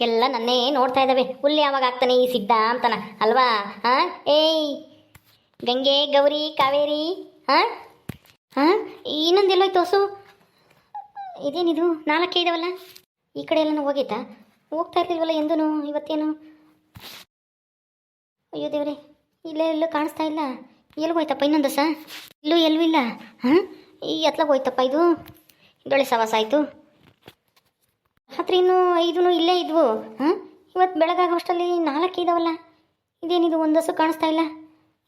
ಎಲ್ಲ ನನ್ನೇ ನೋಡ್ತಾ ಇದ್ದಾವೆ. ಹುಲ್ಲು ಯಾವಾಗ ಆಗ್ತಾನೆ ಈ ಸಿದ್ಧ ಅಂತಾನ, ಅಲ್ವಾ? ಹಾಂ ಏಯ್! ಗಂಗೆ, ಗೌರಿ, ಕಾವೇರಿ ಹಾಂ ಹಾಂ ಇನ್ನೊಂದು ಎಲ್ಲೋಯ್ತು ಹೊಸು ಇದೇನಿದು? ನಾಲ್ಕೇ ಇದಾವಲ್ಲ? ಈ ಕಡೆ ಎಲ್ಲನೂ ಹೋಗೈತಾ? ಹೋಗ್ತಾ ಇರ್ಲಿಲ್ವಲ್ಲ ಎಂದೂ ಇವತ್ತೇನು? ಅಯ್ಯೋ ದೇವ್ರೆ, ಇಲ್ಲೇ ಎಲ್ಲೂ ಕಾಣಿಸ್ತಾ ಇಲ್ಲ. ಎಲ್ಲಿ ಹೋಯ್ತಪ್ಪ ಇನ್ನೊಂದು ಸ ಇಲ್ಲೂ ಎಲ್ಲೂ ಇಲ್ಲ. ಹಾಂ ಈ ಎತ್ಲಾಗ ಹೋಯ್ತಪ್ಪ ಇದು? ಇದೊಳ್ಳೆ ಸವಾಸ ಆಯಿತು. ರಾತ್ರಿ ಇನ್ನೂ ಐದು ಇಲ್ಲೇ ಇದ್ವು. ಹಾಂ? ಇವತ್ತು ಬೆಳಗಾಗೋಷ್ಟಲ್ಲಿ ನಾಲ್ಕು ಇದಾವಲ್ಲ. ಇದೇನಿದು ಒಂದು ಹಸು ಕಾಣಿಸ್ತಾ ಇಲ್ಲ.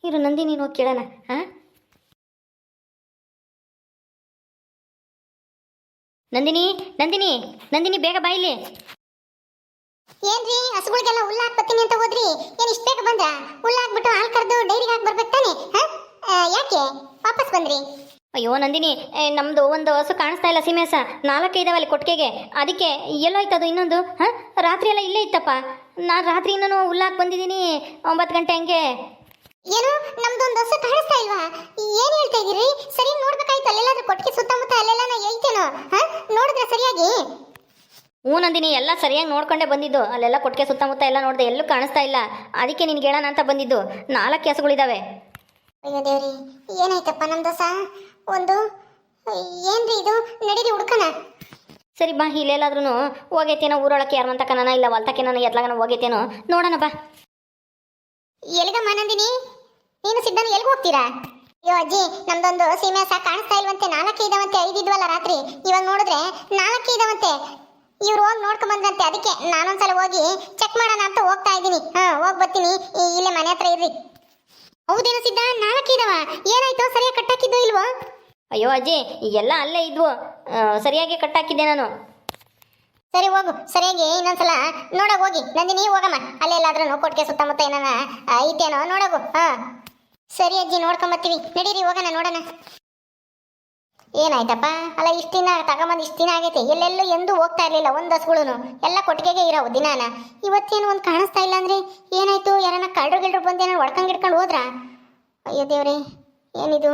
ಇರು ನಂದಿನಿ ಹೋಗಿ ಕೇಳೋಣ. ಹಾಂ? ನಂದಿನಿ ನಂದಿನಿ ನಂದಿನಿ ಬೇಗ ಬಾಯಿಲಿ ಏನ್ರಿ, ಹಸುಗಳಿಗೆಲ್ಲ ಹುಲ್ಲು ಹಾಕ್ಬತ್ತೀನಿ ಅಂತ ಹೋದ್ರಿ? ಏನು ಇಷ್ಟ ಬೇಗ ಬಂದ್ರ? ಹುಲ್ಲು ಹಾಕ್ಬಿಟ್ಟು ಹಾಲು ಕರೆದು ಡೈರಿಗೆ ಹಾಕಿ ಬರ್ಬೇಕು ತಾನೆ? ಹಾಂ? ಯಾಕೆ? ವಾಪಸ್ ಬಂದ್ರಿ. ಅಯ್ಯೋ ನಂದಿನಿ ಏ, ನಮ್ದು ಒಂದು ಹಸು ಕಾಣಿಸ್ತಾ ಇಲ್ಲ ಸೀಮೆಸ ನಾಲ್ಕು ಇದಾವೆ ಅಲ್ಲಿ ಕೊಟ್ಟಿಗೆಗೆ. ಅದಕ್ಕೆ ಅದು ಇನ್ನೊಂದು? ಹಾಂ? ರಾತ್ರಿ ಎಲ್ಲ ಇಲ್ಲೇ ಇತ್ತಪ್ಪ. ನಾನು ರಾತ್ರಿ ಇನ್ನೂ ಹುಲ್ಲಾಕ್ ಬಂದಿದ್ದೀನಿ. ಒಂಬತ್ತು ಗಂಟೆ ಹಂಗೆ. ಏನು? ನಮ್ದೊಂದು ಹಸು ಕಾಣಿಸ್ತಾ ಇಲ್ವಾ? ಏನು ಹೇಳ್ತಾ ಇದ್ದೀರಿ? ಸರಿ ನೋಡ್ಬೇಕಾಯ್ತು ಅಲ್ಲೆಲ್ಲಾದ್ರೂ ಕೊಟ್ಟಿಗೆ ಸುತ್ತಮುತ್ತ ಅಲ್ಲೆಲ್ಲ ಹೇಳ್ತೇನೋ? ಹಾಂ? ನೋಡಿದ್ರೆ ಸರಿಯಾಗಿ? ಹ್ಞೂ ನಂದಿನಿ ಎಲ್ಲ ಸರಿಯಾಗಿ ನೋಡ್ಕೊಂಡೇ ಬಂದಿದ್ದು. ಅಲ್ಲೆಲ್ಲ ಕೊಟ್ಟಿಗೆ ಸುತ್ತಮುತ್ತ ಎಲ್ಲ ನೋಡಿದೆ ಎಲ್ಲೂ ಕಾಣಿಸ್ತಾ ಇಲ್ಲ. ಅದಕ್ಕೆ ನಿನ್ಗೆ ಹೇಳೋಣ ಅಂತ ಬಂದಿದ್ದು. ನಾಲ್ಕು ಹಸುಗಳಿದ್ದಾವೆ ಅಯ್ಯೋ ದೇವ್ರಿ ಏನಾಯ್ತಪ್ಪ ನಮ್ಮ ದೋಸ ಒಂದು ಏನ್ರಿ ಇದು? ನಡೀರಿ ಹುಡ್ಕಣ. ಸರಿ ಬಾ ಇಲ್ಲೆಲ್ಲಾದ್ರೂ ಹೋಗೈತೇನೋ ಊರೊಳಕ್ಕೆ ಯಾರು ಅಂತ ಕನನ ಇಲ್ಲ ಹೊಲ್ತಕ್ಕೆ ನಾನು ಎತ್ಲಾಗನ ಹೋಗೈತೇನೋ ನೋಡೋಣ ಬಾ. ಎಲ್ಲಿಗಮ್ಮ ನಂದಿನಿ? ನೀನು ಸಿದ್ಧನ ಎಲ್ಲಿಗೆ ಹೋಗ್ತೀರಾ? ಅಯ್ಯೋ ಅಜ್ಜಿ ನಮ್ದೊಂದು ಸೀಮೆ ಸಾಕು ಕಾಣಿಸ್ತಾ ಇಲ್ವಂತೆ ನಾಲ್ಕು ಇದಾವಂತೆ ಐದಿದ್ವಲ್ಲ ರಾತ್ರಿ. ಇವಾಗ ನೋಡಿದ್ರೆ ನಾಲ್ಕು ಇದಾವಂತೆ. ಇವ್ರು ಹೋಗಿ ನೋಡ್ಕೊಂಡ್ ಬಂದ್ರಂತೆ ಅದಕ್ಕೆ ನಾನೊಂದ್ಸಲ ಹೋಗಿ ಚೆಕ್ ಮಾಡೋಣ ಅಂತ ಹೋಗ್ತಾ ಇದ್ದೀನಿ. ಹಾ ಹೋಗಿ ಬರ್ತೀನಿ. ಇಲ್ಲೇ ಮನೆ ಹತ್ರ ಇರ್ರಿ. ಹೌದೇನು ಸಿದ್ಧ ನಾಲ್ಕು ಇದಾವ? ಏನಾಯ್ತು? ಅಯ್ಯೋ ಅಜ್ಜಿ ಎಲ್ಲ ಅಲ್ಲೇ ಇದ್ವು. ಸರಿಯಾಗಿ ಕಟ್ ಕಟ್ಟಾಕಿದ್ದೆ ನಾನು. ಸರಿ ಹೋಗು, ಸರಿಯಾಗಿ ಇನ್ನೊಂದ್ಸಲ ನೋಡಕ್ ಹೋಗಿ. ನಂದಿನಿ ಹೋಗಮ್ಮ. ಅಲ್ಲೇ ಅಲ್ಲೆಲ್ಲಾದ್ರೂ ಕೊಟ್ಟಿಗೆ ಸುತ್ತಮುತ್ತ ಏನಾನ ಐತೇನೋ ನೋಡಗು, ಹಾ. ಸರಿ ಅಜ್ಜಿ ನೋಡ್ಕೊಂಬತ್ತೀವಿ ನಡೀರಿ, ಹೋಗೋಣ, ನೋಡೋಣ. ಏನಾಯ್ತಪ್ಪ? ಅಲ್ಲ, ಇಷ್ಟು ದಿನ ತಗೊಂಬಂದು ಇಷ್ಟು ದಿನ ಆಗೈತೆ. ಎಲ್ಲೆಲ್ಲೂ ಎಂದೂ ಹೋಗ್ತಾ ಇರಲಿಲ್ಲ, ಒಂದು ಹಸುಗಳು ಎಲ್ಲ ಕೊಟ್ಟಿಗೆಗೆ ಇರೋ ದಿನಾನ. ಇವತ್ತೇನು ಒಂದು ಕಾಣಿಸ್ತಾ ಇಲ್ಲ ಅಂದ್ರೆ ಏನಾಯ್ತು? ಯಾರನ್ನ ಕಳ್ಳರು ಗಿಳ್ರು ಬಂದು ಏನಾರು ಹೊಡ್ಕೊಂಡ್ ಗಿಡ್ಕೊಂಡು ಹೋದ್ರಾ? ಅಯ್ಯೋ ದೇವ್ರೆ, ಏನಿದು?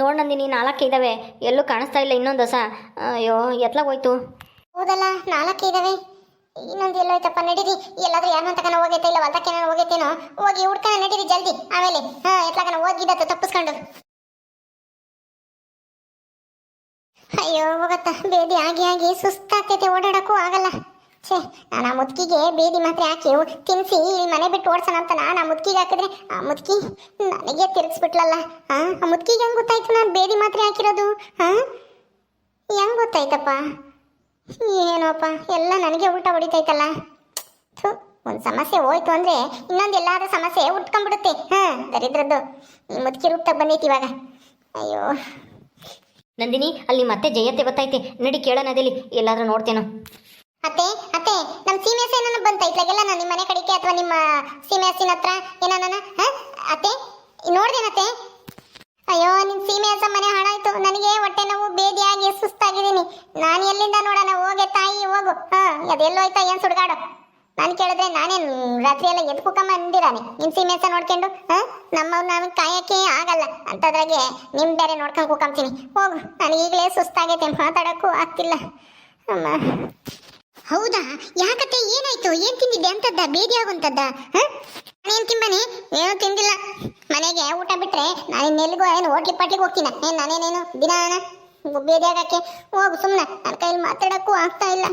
ನೋಡ್ ನಂದಿನಿ, ನಾಲ್ಕು ಇದ್ದಾವೆ ಎಲ್ಲೂ ಕಾಣಿಸ್ತಾ ಇಲ್ಲ ಇನ್ನೊಂದು ಹೊಸ. ಅಯ್ಯೋ ಎತ್ಲಾಗ ಹೋಯ್ತು ಹೌದಲ್ಲ, ನಾಲ್ಕು ಇದ್ದಾವೆ ಇನ್ನೊಂದು ಎಲ್ಲೋಯ್ತಪ್ಪ ನಡೀರಿ. ಎಲ್ಲಾದ್ರೂ ಯಾರು ತಕನ ಹೋಗೈತೆ ಇಲ್ಲ ಹೊಲ್ದಕ್ಕೆ ನಾನು ಹೋಗೈತೇನೋ? ಹೋಗಿ ಹುಡ್ಕನ ನಡೀರಿ ಜಲ್ದಿ. ಆಮೇಲೆ, ಹಾಂ ಎತ್ಲಾಗನ ಹೋಗಿದ್ದ ತಪ್ಪಿಸ್ಕೊಂಡು. ಅಯ್ಯೋ, ಹೋಗತ್ತ. ಬೇದಿ ಆಗಿ ಆಗಿ ಸುಸ್ತಾಗ್ತೈತೆ, ಓಡಾಡಕ್ಕೂ ಆಗಲ್ಲ. ಛೇ ನಾನು ಆ ಮುದ್ಕಿಗೆ ಬೇದಿ ಮಾತ್ರೆ ಹಾಕಿ ತಿನ್ಸಿ ಇಲ್ಲಿ ಮನೆ ಬಿಟ್ಟು ಓಡ್ಸೋಣ ಅಂತ ನಾನು ಆ ಮುದ್ಕಿಗೆ ಹಾಕಿದ್ರೆ, ಆ ಮುದ್ಕಿ ನನಗೆ ತಿರುಗಿಸ್ಬಿಟ್ಲಲ್ಲ ಹಾಂ ಆ ಮುದ್ಕಿಗೆ ಹೆಂಗ್ ಗೊತ್ತಾಯ್ತು ನಾನು ಬೇದಿ ಮಾತ್ರೆ ಹಾಕಿರೋದು ಹಾಂ ಹೆಂಗ್ ಗೊತ್ತಾಯ್ತಪ್ಪ? ಏನೋಪ್ಪ, ಎಲ್ಲ ನನಗೆ ಊಟ ಹೊಡಿತೈತಲ್ಲ. ಥೂ, ಒಂದು ಸಮಸ್ಯೆ ಹೋಯ್ತು ಅಂದರೆ ಇನ್ನೊಂದು ಎಲ್ಲಾದ್ರೂ ಸಮಸ್ಯೆ ಉಟ್ಕೊಂಡ್ಬಿಡುತ್ತೆ, ಹಾಂ, ದರಿದ್ರದ್ದು. ಈ ಮುದುಕಿ ರೂಪದಾಗ ಬಂದೈತಿ ಇವಾಗ. ಅಯ್ಯೋ. ನಂದಿನಿ, ಅಲ್ಲಿ ಮತ್ತೆ ಜಯತೆ ಗೊತ್ತೈತೆ ನಡಿ ಕೇಳೋಣ ಅದೇಲಿ, ಎಲ್ಲಾದರೂ ನೋಡ್ತೇನೋ. ಅತ್ತೆ ಅತ್ತೆ ನಮ್ಮ ಸೀಮೆ ಏನನ ಬಂತ? ಇತ್ಲಾಗೆಲ್ಲ ನಾನು ನಿಮ್ಮ ಮನೆ ಕಡೆಗೆ ಅಥವಾ ನಿಮ್ಮ ಸೀಮೆ ಹತ್ರ ಹತ್ರ ಅತ್ತೆ ನೋಡ್ದೇನತ್ತೆ ಅಯ್ಯೋ, ನಿನ್ ಸೀಮೆಸ ಮನೆ ಹಾಳಾಯ್ತು. ನನಗೆ ಹೊಟ್ಟೆ ನೋವು ಬೇದಿಯಾಗಿ ಸುಸ್ತಾಗಿದ್ದೀನಿ. ನಾನು ಎಲ್ಲಿಂದ ನೋಡೋಣ? ಹೋಗೆ ತಾಯಿ, ಹೋಗು. ಹಾ, ಅದೆಲ್ಲೋ ಆಯ್ತಾ? ಏನ್ ಸುಡ್ಗಾಡು? ನಾನು ಕೇಳಿದ್ರೆ ನಾನೇನು ರಾತ್ರಿ ಎಲ್ಲ ಎದ್ದು ಕುಕ್ಕಮ್ಮ ಅಂದಿರಾನೆ? ನಿಮ್ಮ ಸೀಮೆ ಹಸ ನೋಡ್ಕೊಂಡು, ಹಾ? ನಮ್ಮವ್ ನಮಗೆ ಕಾಯಕ್ಕೆ ಆಗಲ್ಲ. ಅಂತದ್ರಾಗೆ ನಿಮ್ಮ ಬೇರೆ ನೋಡ್ಕೊಂಡು ಕೂಕಂತೀನಿ ಹೋಗು. ನನಗೆ ಈಗಲೇ ಸುಸ್ತಾಗೈತೆ. ಮಾತಾಡೋಕ್ಕೂ ಆಗ್ತಿಲ್ಲ. ಅಮ್ಮ. ಹೌದಾ? ಯಾಕತ್ತೆ? ಏನಾಯ್ತು? ಏನ್ ತಿಂದಿದ್ದೆ ಅಂತದ್ದ? ಬೇದಿ ಆಗುವಂತದ್ದ? ನಾನೇನ್ ತಿಂಬನಿ? ಏನು ತಿಂದಿಲ್ಲ. ಮನೆಗೆ ಊಟ ಬಿಟ್ರೆ ನಾನು ಇನ್ನೆಲ್ಲಿಗೂ ಏನು ಹೋಟ್ಲಿ ಪಾಟ್ಲಿಗೆ ಹೋಗ್ತೀನ. ಏನ್ ನಾನೇನೇನು? ದಿನ ಬೇದಿ ಆಗಕ್ಕೆ ಹೋಗು ಸುಮ್ಮನೆ ನನ್ನ ಕೈಲಿ ಮಾತಾಡಕ್ಕೂ ಆಗ್ತಾ ಇಲ್ಲ.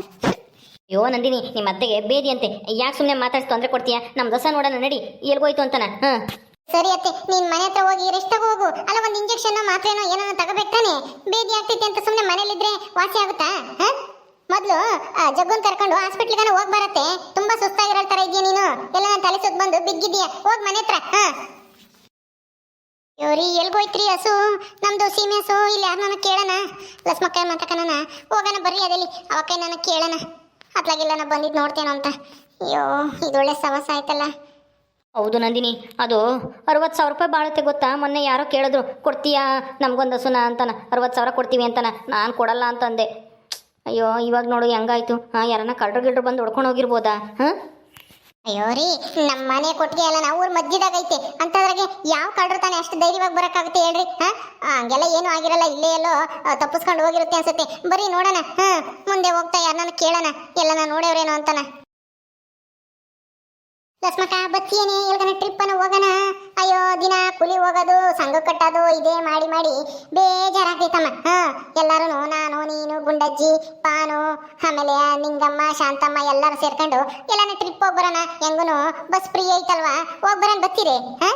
ಅಯ್ಯೋ ನಂದಿನಿ ನಿಮ್ಮ ಅತ್ತೆಗೆ ಬೇದಿ ಅಂತೆ. ಯಾಕೆ ಸುಮ್ಮನೆ ಮಾತಾಡ್ಸಿ ತೊಂದರೆ ಕೊಡ್ತೀಯಾ? ನಮ್ಮ ದಸ ನೋಡೋಣ ನಡಿ. ಎಲ್ಗೋಯ್ತು ಅಂತನ? ಹಾಂ. ಸರಿ ಅತ್ತೆ ನೀನ್ ಮನೆ ಹತ್ರ ಹೋಗಿ ರೆಸ್ಟ್ ಹೋಗು. ಅಲ್ಲ ಒಂದು ಇಂಜೆಕ್ಷನ್ ಮಾತ್ರೇನೋ ಏನೋ ತಗೋಬೇಕು ತಾನೆ? ಬೇದಿ ಆಗ್ತೈತೆ ಅಂತ ಸುಮ್ಮನೆ ಮನೇಲಿದ್ರೆ ವಾಸಿ ಆಗುತ್ತಾ? ಹ? ಮೊದ್ಲು ಜಗ್ಗುನ್ ಕರ್ಕೊಂಡು ಹಾಸ್ಪಿಟ್ಲಿಗಾನ ಹೋಗಿ ಬರತ್ತೆ. ತುಂಬಾ ಸುಸ್ತಾಗಿರೋ ತರ ಇದೆಯಾ ನೀನು? ಎಲ್ಲ ತಲೆ ಸುತ್ತ ಬಂದು ಬಿದ್ದಿದ್ಯಾ ಹೋಗ್ ಮನೆ ಹತ್ರ, ಹಾ. ಇವ್ರಿ ಎಲ್ಗೋಯ್ತ್ರಿ ಹಸು? ನಮ್ದು ಸೀಮೆ ಹಸು, ಇಲ್ಲಿ ಯಾರನ್ನ ಕೇಳೋಣ? ಲಸ್ಮಕ್ಕ ಮಾತಾಕನ ಹೋಗೋಣ ಬರ್ರಿ ಅದಲ್ಲಿ ಅವಕ್ಕ ನನ್ನ ಕೇಳೋಣ. ಅತ್ಲಾಗಿಲ್ಲ ನಾ ಬಂದಿದ್ದು ನೋಡ್ತೇನೋ ಅಂತ. ಅಯ್ಯೋ ಇದೊಳ್ಳೆ ಸಮಸ್ಯೆ ಆಯ್ತಲ್ಲ. ಹೌದು ನಂದಿನಿ, ಅದು ಅರವತ್ತು ಸಾವಿರ ರೂಪಾಯಿ ಬಾಳುತ್ತೆ ಗೊತ್ತಾ? ಮೊನ್ನೆ ಯಾರೋ ಕೇಳಿದ್ರು, ಕೊಡ್ತೀಯಾ ನಮ್ಗೊಂದು ಹಸುನ ಅಂತಾನ. ಅರವತ್ತು ಸಾವಿರ ಕೊಡ್ತೀವಿ ಅಂತಾನ. ನಾನು ಕೊಡಲ್ಲ ಅಂತಂದೆ. ಅಯ್ಯೋ, ಇವಾಗ ನೋಡು ಹೆಂಗಾಯ್ತು. ಹಾಂ ಯಾರನ್ನ ಕಳ್ರು ಗಿಳ್ರು ಬಂದು ಹೊಡ್ಕೊಂಡು ಹೋಗಿರ್ಬೋದಾ? ಹಾಂ? ಅಯ್ಯೋ ರೀ ನಮ್ಮ ಮನೆ ಕೊಟ್ಟಿಗೆ ಎಲ್ಲ ನಾವು ಊರ ಮಧ್ಯದಾಗ ಐತೆ. ಅಂತದ್ರಾಗೆ ಯಾವ ಕಳ್ರು ತಾನೆ ಅಷ್ಟು ಧೈರ್ಯವಾಗಿ ಬರೋಕ್ಕಾಗುತ್ತೆ ಹೇಳ್ರಿ, ಹಾ? ಹಂಗೆಲ್ಲ ಏನು ಆಗಿರಲ್ಲ, ಇಲ್ಲೇ ಎಲ್ಲೋ ತಪ್ಪಿಸ್ಕೊಂಡು ಹೋಗಿರುತ್ತೆ ಅನ್ಸುತ್ತೆ. ಬರೀ ನೋಡೋಣ, ಹಾಂ? ಮುಂದೆ ಹೋಗ್ತಾ ಯಾರನ್ನ ಕೇಳೋಣ ಎಲ್ಲ ನೋಡ್ಯವ್ರೇನೋ ಅಂತಾನ. ಲಸ್ಮಕ ಬತ್ತಿಯೇನೆ ಎಲ್ಗನ ಟ್ರಿಪ್ ಅನ್ನು ಅಯ್ಯೋ, ದಿನ ಕೂಲಿ ಹೋಗೋದು, ಸಂಘ ಕಟ್ಟೋದು, ಇದೇ ಮಾಡಿ ಮಾಡಿ ಬೇಜಾರಾಗೈತಮ್ಮ ಹಾ ಎಲ್ಲರೂ ನಾನು, ನೀನು, ಗುಂಡಜ್ಜಿ, ಪಾನು, ಆಮೇಲೆ ನಿಂಗಮ್ಮ, ಶಾಂತಮ್ಮ ಎಲ್ಲರೂ ಸೇರ್ಕೊಂಡು ಎಲ್ಲಾನ ಟ್ರಿಪ್ ಹೋಗಿ ಬರೋಣ. ಹೆಂಗುನು ಬಸ್ ಫ್ರೀ ಐತಲ್ವಾ? ಹೋಗಿ ಬರೋಣ ಬತ್ತೀರಿ, ಹಾ?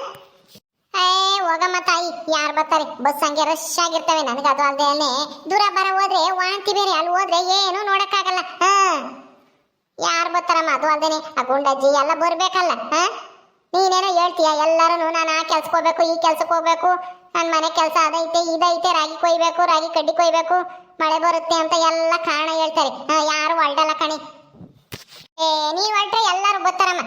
ಏ, ಹೋಗಮ್ಮ ತಾಯಿ, ಯಾರು ಬರ್ತಾರೆ? ಬಸ್ ಹಂಗೆ ರಶ್ ಆಗಿರ್ತವೆ. ನನಗೆ ಅದು ಅಲ್ಲದೆ ದೂರ ಬರ ಹೋದ್ರೆ ವಾಂತಿ ಬೇರೆ, ಅಲ್ಲಿ ಹೋದ್ರೆ ಏನು ನೋಡೋಕ್ಕಾಗಲ್ಲ. ಹಾ. ಯಾರು ಬರ್ತಾರಮ್ಮ ಅದು ಅಲ್ದೇನೆ ಆ ಗುಂಡಜ್ಜಿ ಎಲ್ಲ ಬರ್ಬೇಕಲ್ಲ, ಹ? ನೀನೇನೋ ಹೇಳ್ತೀಯ? ಎಲ್ಲರೂ ನಾನು ಆ ಕೆಲ್ಸಕ್ಕೆ ಹೋಗ್ಬೇಕು, ಈ ಕೆಲ್ಸಕ್ಕೆ ಹೋಗ್ಬೇಕು. ನನ್ನ ಮನೆ ಕೆಲಸ ಅದೈತೆ, ಇದೈತೆ, ರಾಗಿ ಕೊಯ್ಬೇಕು, ರಾಗಿ ಕಡ್ಡಿ ಕೊಯ್ಬೇಕು. ಮಳೆ ಬರುತ್ತೆ ಅಂತ ಎಲ್ಲ ಕಾರಣ ಹೇಳ್ತಾರೆ. ಯಾರು ಹೊಲ್ಡಲ್ಲ ಕಣಿ. ಏ, ನೀವ್ ಹೊಲ್ಟ್ರೆ ಎಲ್ಲರೂ ಬರ್ತಾರಮ್ಮ.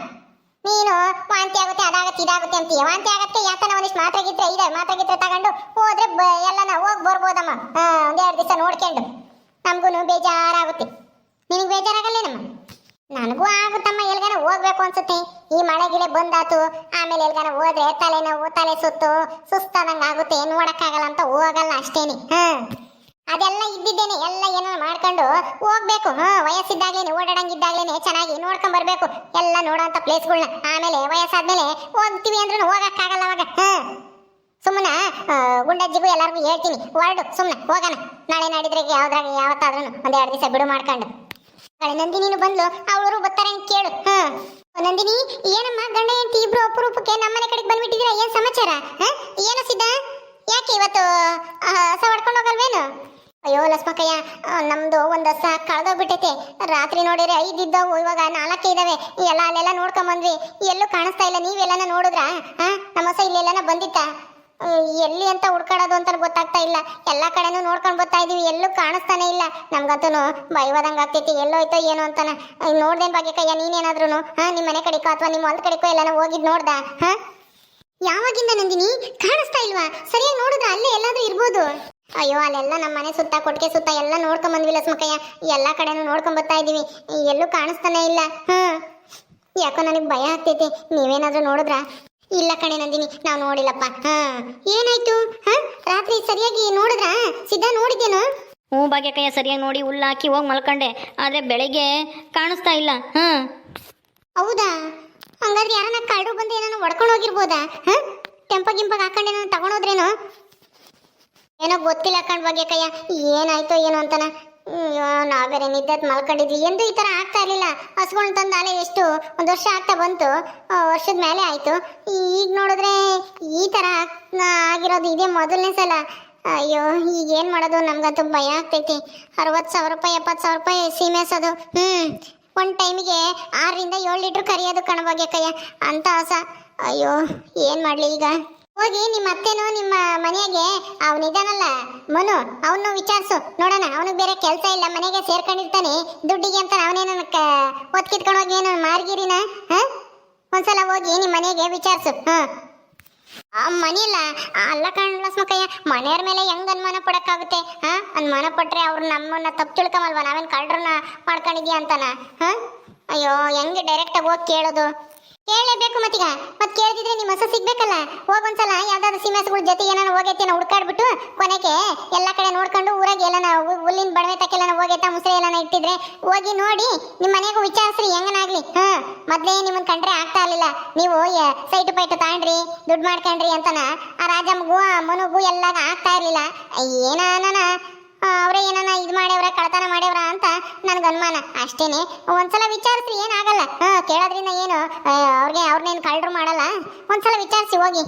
ನೀನು, ವಾಂತಿ ಆಗುತ್ತೆ, ಅದಾಗುತ್ತೆ, ಇದಾಗುತ್ತೆ ಅಂತೀಯ. ವಾಂತಿ ಆಗುತ್ತೆ, ಯಾತನ ಒಂದಿಷ್ಟು ಮಾತ್ರ ಗಿದ್ರೆ ಇದೆ ಮಾತ್ರ ಗಿದ್ರೆ ತಗೊಂಡು ಹೋದ್ರೆ ಎಲ್ಲ ನಾವು ಹೋಗಿ ಬರ್ಬೋದಮ್ಮ. ಒಂದೆರಡು ದಿವಸ ನೋಡ್ಕೊಂಡು. ನಮಗೂ ಬೇಜಾರಾಗುತ್ತೆ. ನಿನಗೆ ಬೇಜಾರಾಗಲ್ಲೇನಮ್ಮ? ನನಗೂ ಆಗುತ್ತಮ್ಮ ಎಲ್ಗಾನ ಹೋಗ್ಬೇಕು ಅನ್ಸುತ್ತೆ. ಈ ಮಳೆ ಗಿಳೆ ಬಂದಾತು, ಆಮೇಲೆ ಎಲ್ಗಾನ ಹೋದ್ರೆ ತಲೆನೋವು ತಲೆ ಸುತ್ತು, ಸುಸ್ತಾದಂಗ ಆಗುತ್ತೆ. ನೋಡಕ್ಕಾಗಲ್ಲ ಅಂತ ಹೋಗಲ್ಲ ಅಷ್ಟೇನೆ. ಹ. ಅದೆಲ್ಲ ಇದ್ದಿದ್ದೇನೆ, ಎಲ್ಲ ಏನೋ ಮಾಡ್ಕೊಂಡು ಹೋಗ್ಬೇಕು. ಹ್ಮ್ ವಯಸ್ಸಿದ್ದಾಗ್ಲೇನೆ, ಓಡಾಡಂಗಿದ್ದಾಗ್ಲೇನೆ, ಚೆನ್ನಾಗಿ ನೋಡ್ಕೊಂಡ್ ಬರ್ಬೇಕು. ಎಲ್ಲ ನೋಡೋಂಥ ಪ್ಲೇಸ್ಗಳನ್ನ ಆಮೇಲೆ ವಯಸ್ಸಾದ್ಮೇಲೆ ಹೋಗ್ತೀವಿ ಅಂದ್ರೂ ಹೋಗಕ್ಕಾಗಲ್ಲ ಅವಾಗ. ಹ್ಮ್ ಸುಮ್ಮನ ಗುಂಡಜ್ಜಿಗೂ ಎಲ್ಲರಿಗೂ ಹೇಳ್ತೀನಿ. ಹೊರಡು ಸುಮ್ಮನೆ ಹೋಗೋಣ. ನಾಳೆ ನಾಡಿದ್ರೆ ಯಾವ್ದ್ರಾಗ ಯಾವತ್ತಾದ್ರೂ ಒಂದೆರಡು ದಿವಸ ಬಿಡು ಮಾಡ್ಕೊಂಡು. ನಾಳೆ ನಂದಿನಿನು ಬಂದ್ಲು? ಅವಳು ಬರ್ತಾರೆ ಅಂತ ಕೇಳು. ಹಾ. ನಂದಿನಿ, ಏನಮ್ಮ ಗಂಡ ಹೆಂಡತಿ ಇಬ್ರು ಅಪರೂಪಕ್ಕೆ ನಮ್ಮನೆ ಕಡೆಗೆ ಬಂದ್ಬಿಟ್ಟಿದ್ದೀರಾ? ಏನ್ ಸಮಾಚಾರ? ಹಾ? ಏನು ಸಿದ್ಧ? ಯಾಕೆ ಇವತ್ತು ಹಸ ಹೊಡ್ಕೊಂಡು ಹೋಗಲ್ವೇನು? ಅಯ್ಯೋ, ಲಕ್ಷ್ಮಕ್ಕಯ್ಯ ನಮ್ದು ಒಂದು ಹಸ ಕಳೆದೋಗ್ಬಿಟ್ಟೈತೆ. ರಾತ್ರಿ ನೋಡಿದ್ರೆ ಐದಿದ್ದವು ಇವಾಗ ನಾಲ್ಕೇ ಇದಾವೆ. ಎಲ್ಲ ಅಲ್ಲೆಲ್ಲ ನೋಡ್ಕೊಂಡ್ ಬಂದ್ವಿ ಎಲ್ಲೂ ಕಾಣಿಸ್ತಾ ಇಲ್ಲ, ನೀವೆಲ್ಲನ ನೋಡಿದ್ರಾ? ಹಾ? ನಮ್ಮ ಹೊಸ ಇಲ್ಲೆಲ್ಲನ ಬಂದಿತ್ತ? ಎಲ್ಲಿ ಅಂತ ಹುಡ್ಕಾಡೋದು ಅಂತ ಗೊತ್ತಾಗ್ತಾ ಇಲ್ಲ. ಎಲ್ಲಾ ಕಡೆನೂ ನೋಡ್ಕೊಂಡು ಬರ್ತಾ ಇದೀವಿ. ಎಲ್ಲೂ ಕಾಣಿಸ್ತಾನೆ ಇಲ್ಲ. ನಮ್ಗಂತೂ ಭಯವಾದಂಗ ಆಗ್ತೈತಿ. ಎಲ್ಲೋಯ್ತೋ ಏನೋ ಅಂತಾನ. ನೋಡ್ದೇನ್ ಬಗ್ಗೆ ಭಾಗ್ಯಕ್ಕಯ್ಯ ನೀನೇನಾದ್ರೂ ಹಾ ನಿಮ್ಮ ಮನೆ ಕಡೆಕೋ ಅಥವಾ ನಿಮ್ಮ ಹೊಲದ ಕಡೆಕೋ ಎಲ್ಲಾನ ಹೋಗಿದ್ ನೋಡ್ದ? ಹಾ? ಯಾವಾಗಿಂದ ನಂದಿನಿ? ಕಾಣಿಸ್ತಾ ಇಲ್ವಾ? ಸರಿಯಾಗಿ ನೋಡಿದ್ರೆ ಅಲ್ಲೇ ಎಲ್ಲಾದ್ರೂ ಇರ್ಬೋದು. ಅಯ್ಯೋ, ಅಲ್ಲೆಲ್ಲ ನಮ್ಮ ಮನೆ ಸುತ್ತ ಕೊಟ್ಟಿಗೆ ಸುತ್ತ ಎಲ್ಲ ನೋಡ್ಕೊಂಡ್ ಬಂದ್ವಿ ಲಕ್ಷ್ಮಕ್ಕಯ್ಯ. ಎಲ್ಲಾ ಕಡೆನೂ ನೋಡ್ಕೊಂಡ್ ಬರ್ತಾ ಇದೀವಿ. ಎಲ್ಲೂ ಕಾಣಿಸ್ತಾನೆ ಇಲ್ಲ. ಹ್ಮ್ ಯಾಕೋ ನನಗೆ ಭಯ ಆಗ್ತೈತಿ. ನೀವೇನಾದ್ರೂ ನೋಡಿದ್ರಾ? ಇಲ್ಲ ಕಣೆ ನಂದಿನಿ ನಾವು ನೋಡಿಲ್ಲಪ್ಪ. ಹಾ. ಏನಾಯ್ತು? ಹಾ? ರಾತ್ರಿ ಸರಿಯಾಗಿ ನೋಡಿದ್ರಾ? ಸಿದ್ಧ ನೋಡಿದ್ದೇನು ಹ್ಞೂ ಭಾಗ್ಯಕ್ಕಯ್ಯ ಸರಿಯಾಗಿ ನೋಡಿ ಹುಲ್ಲು ಹಾಕಿ ಹೋಗಿ ಮಲ್ಕೊಂಡೆ. ಆದರೆ ಬೆಳಿಗ್ಗೆ ಕಾಣಿಸ್ತಾ ಇಲ್ಲ. ಹ್ಞೂ ಹೌದಾ? ಹಂಗಾದ್ರೆ ಯಾರನ್ನ ಕಳ್ಳರು ಬಂದು ಏನಾನ ಒಡ್ಕೊಂಡು ಹೋಗಿರ್ಬೋದಾ? ಹಾಂ? ಟೆಂಪ ಗಿಂಪಗ್ ಹಾಕೊಂಡು ಏನಾನ ತಗೊಂಡೋದ್ರೇನು ಏನೋ ಗೊತ್ತಿಲ್ಲ ಕಣ್ ಭಾಗ್ಯ ಕೈಯ ಏನಾಯ್ತೋ ಏನೋ ಅಂತನ. ಅಯ್ಯೋ ನಿದ್ದೆ ಮಲ್ಕೊಂಡಿದ್ವಿ. ಎಂದು ಈ ತರ ಆಗ್ತಾ ಇರ್ಲಿಲ್ಲ. ಹಸ್ಕೊಂಡು ತಂದು ಎಷ್ಟು, ಒಂದು ವರ್ಷ ಆಗ್ತಾ ಬಂತು. ವರ್ಷದ ಮೇಲೆ ಆಯ್ತು. ಈಗ ನೋಡಿದ್ರೆ ಈ ಆಗ್- ಆಗಿರೋದು ಇದೇ ಮೊದಲನೇ ಸಲ. ಅಯ್ಯೋ, ಈಗ ಏನು ಮಾಡೋದು? ನಮ್ಗಂತೂ ಭಯ ಆಗ್ತೈತಿ. ಅರವತ್ತು ಸಾವಿರ ರೂಪಾಯಿ ಎಪ್ಪತ್ತು ಸಾವಿರ ರೂಪಾಯಿ ಅದು ಹ್ಮ್, ಒಂದ್ ಟೈಮಿಗೆ ಆರರಿಂದ ಏಳು ಲೀಟರ್ ಕರಿಯೋದು ಕಣಬಾಗ್ಯ ಕಯ್ಯ ಅಂತ ಆಸ. ಅಯ್ಯೋ, ಏನು ಮಾಡ್ಲಿ ಈಗ? ಹೋಗಿ ನಿಮ್ಮ ಅತ್ತೆನೋ ನಿಮ್ಮ ಮನೆಗೆ ಅವನಿದಾನಲ್ಲ ಮನು ಅವನು ವಿಚಾರಿಸು, ನೋಡೋಣ, ಅವನಿಗೆ ಬೇರೆ ಕೆಲಸ ಇಲ್ಲ, ಮನೆಗೆ ಸೇರ್ಕೊಂಡಿರ್ತಾನೆ, ದುಡ್ಡಿಗೆ ಅಂತ ಅವನೇನ ಒತ್ಕಿತ್ಕೊಂಡು ಹೋಗಿ ಏನೋ ಮಾರ್ಗಿರಿನ, ಹ? ಒಂದ್ಸಲ ಹೋಗಿ ನಿಮ್ಮ ಮನೆಗೆ ವಿಚಾರಿಸು, ಹ? ಆ ಮನೆಯಲ್ಲ ಅಲ್ಲ ಕಣ್ಣ ಸ್ಮಕಯ್ಯ ಮನೆಯವ್ರ ಮೇಲೆ ಹೆಂಗ್ ಅನುಮಾನ ಪಡಕ್ಕಾಗುತ್ತೆ, ಹಾ? ಅನುಮಾನ ಪಟ್ರೆ ಅವ್ರು ನಮ್ಮನ್ನ ತಪ್ಪು ತಿಳ್ಕೊಂಬಲ್ವಾ ನಾವೇನ್ ಕಳ್ರನ್ನ ಮಾಡ್ಕೊಂಡಿದ್ಯಾ ಅಂತಾನ, ಹಾ? ಅಯ್ಯೋ, ಹೆಂಗೆ ಡೈರೆಕ್ಟ್ ಆಗಿ ಹೋಗಿ ಕೇಳೋದು? ಕೇಳಲೇಬೇಕು ಮತ್ತೀಗ. ಮತ್ ಕೇಳಿದ್ರೆ ನಿಮ್ಮ ಹೊಸ ಸಿಗ್ಬೇಕಲ್ಲ. ಹೋಗೊಂದ್ಸಲ ಯಾವ್ದಾದ್ರು ಸೀಮೆಸ್ಗಳ ಜೊತೆ ಏನಾನ ಹೋಗೈತೆ ನಾವು ಹುಡ್ಕಾಡ್ಬಿಟ್ಟು ಕೊನೆಗೆ ಎಲ್ಲ ಕಡೆ ನೋಡ್ಕೊಂಡು ಊರಾಗ ಎಲ್ಲನ ಹುಲ್ಲಿನ ಬಡವೆ ತಕ್ಕೆಲ್ಲನ ಹೋಗೈತಾ, ಮುಸ್ರೆ ಎಲ್ಲನ ಇಟ್ಟಿದ್ರೆ ಹೋಗಿ ನೋಡಿ ನಿಮ್ಮ ಮನೆಗೂ ವಿಚಾರಿಸ್ರಿ, ಹೆಂಗನಾಗ್ಲಿ. ಹಾ, ಮೊದ್ಲೇ ನಿಮ್ಮನ್ ಕಂಡ್ರೆ ಆಗ್ತಾ ಇರ್ಲಿಲ್ಲ. ನೀವು ಸೈಟ್ ಪೈಟ್ ತಾಂಡ್ರಿ ದುಡ್ಡು ಮಾಡ್ಕೊಂಡ್ರಿ ಅಂತನ ಆ ರಾಜಮ್ಮಗೂ ಮನುಗೂ ಎಲ್ಲಾಗ ಆಗ್ತಾ ಇರ್ಲಿಲ್ಲ. ಏನಾನ ಅವರೇ ಏನನ್ನ ಇದು ಮಾಡ್ಯವ್ರ ಕಳತನ ಮಾಡ್ಯವ್ರ ಅಂತ ನನಗೆ ಅನುಮಾನ. ಅಷ್ಟೇನೆ. ಒಂದ್ಸಲ ವಿಚಾರಿಸಿ ಏನಾಗಲ್ಲ. ಹಾ, ಕೇಳೋದ್ರಿಂದ ಏನು? ಅವ್ರಿಗೆ ಅವ್ರನ್ನೇನು ಕಳ್ಳರು ಮಾಡಲ್ಲ. ಒಂದ್ಸಲ ವಿಚಾರಿಸಿ, ಹೋಗಿ.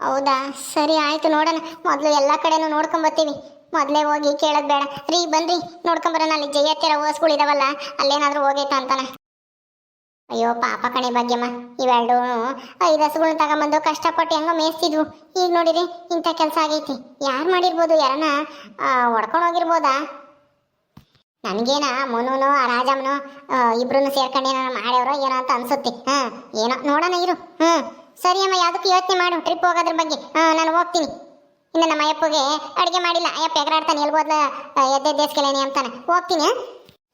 ಹೌದಾ? ಸರಿ, ಆಯ್ತು, ನೋಡೋಣ. ಮೊದಲು ಎಲ್ಲ ಕಡೆನೂ ನೋಡ್ಕೊಂಬರ್ತೀವಿ ಮೊದಲೇ ಹೋಗಿ ಕೇಳೋದು ಬೇಡ. ರೀ ಬನ್ರಿ ನೋಡ್ಕೊಂಬರೋಣ ಅಲ್ಲಿ ಜಯತ್ತಿರ ಓಸ್ಗಳಿದಾವಲ್ಲ ಅಲ್ಲೇನಾದ್ರೂ ಹೋಗೈತಾ ಅಂತಾನ. ಅಯ್ಯೋ, ಪಾಪ ಕಣೆ ಭಾಗ್ಯಮ್ಮ, ಇವೆರಡೂ ಐದು ಹಸುಗಳನ್ನ ತಗೊಂಬಂದು ಕಷ್ಟಪಟ್ಟು ಹೆಂಗೋ ಮೇಯಿಸ್ತಿದ್ವು. ಈಗ ನೋಡಿರಿ, ಇಂಥ ಕೆಲಸ ಆಗೈತಿ. ಯಾರು ಮಾಡಿರ್ಬೋದು? ಯಾರನ್ನ ಹೊಡ್ಕೊಂಡು ಹೋಗಿರ್ಬೋದಾ? ನನಗೇನ, ಮನುನು ಆ ರಾಜಮ್ಮನು ಇಬ್ರು ಸೇರ್ಕೊಂಡು ಏನೋ ಮಾಡ್ಯವ್ರೋ ಏನೋ ಅಂತ ಅನ್ಸುತ್ತೆ. ಹಾ, ಏನೋ, ನೋಡೋಣ ಇರು. ಹ್ಮ್ ಸರಿ ಅಮ್ಮ, ಯಾವುದಕ್ಕೂ ಯೋಚನೆ ಮಾಡು. ಟ್ರಿಪ್ ಹೋಗೋದ್ರ ಬಗ್ಗೆ. ಹಾಂ, ನಾನು ಹೋಗ್ತೀನಿ. ಇನ್ನು ನಮ್ಮ ಅಯ್ಯಪ್ಪಗೆ ಅಡುಗೆ ಮಾಡಿಲ್ಲ. ಅಯ್ಯಪ್ಪ ಎಗರಾಡ್ತಾನೆ ಎಲ್ಬೋದ್ಲ ಎದ್ದೆ ದೇಸ್ಕೆಲೇನೆ ಅಂತಾನೆ. ಹೋಗ್ತೀನಿ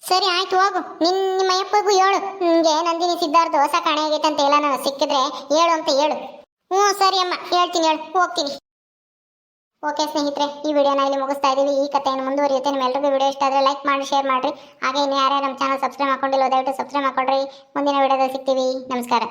ಸರಿ, ಆಯ್ತು, ಹೋಗು. ನಿನ್, ನಿಮ್ಮ ಅಪ್ಪಗೂ ಹೇಳು. ನಿಂಗೆ ನಂದಿನಿ ಸಿದ್ಧಾರ್ಥ ಹೊಸ ಕಾಣೆ ಆಗೈತೆ ಅಂತ ನಾನು ಸಿಕ್ಕಿದ್ರೆ ಹೇಳು ಅಂತ ಹೇಳು. ಹ್ಞೂ, ಸರಿ ಅಮ್ಮ. ಹೇಳ್ತೀನಿ, ಹೇಳು. ಹೋಗ್ತೀನಿ. ಓಕೆ, ಸ್ನೇಹಿತರೆ, ಈ ವಿಡಿಯೋನ ಇಲ್ಲಿ ಮುಗಿಸ್ತಾ ಇದ್ದೀವಿ ಈ ಕಥೆಯನ್ನು ಮುಂದುವರಿಯುತ್ತೆ. ನಿಮ್ಮೆಲ್ಲರಿಗೂ ವಿಡಿಯೋ ಇಷ್ಟ ಆದರೆ ಲೈಕ್ ಮಾಡಿ ಶೇರ್ ಮಾಡಿರಿ. ಹಾಗೆ ಇನ್ನು ಯಾರ್ಯಾರು ನಮ್ಮ ಚಾನಲ್ ಸಬ್ಸ್ಕ್ರೈಬ್ ಮಾಡ್ಕೊಂಡಿಲ್ಲ, ದಯವಿಟ್ಟು ಸಬ್ಸ್ಕ್ರೈಬ್ ಮಾಡ್ಕೊಡ್ರಿ ಮುಂದಿನ ವಿಡಿಯೋದಲ್ಲಿ ಸಿಗ್ತೀವಿ. ನಮಸ್ಕಾರ.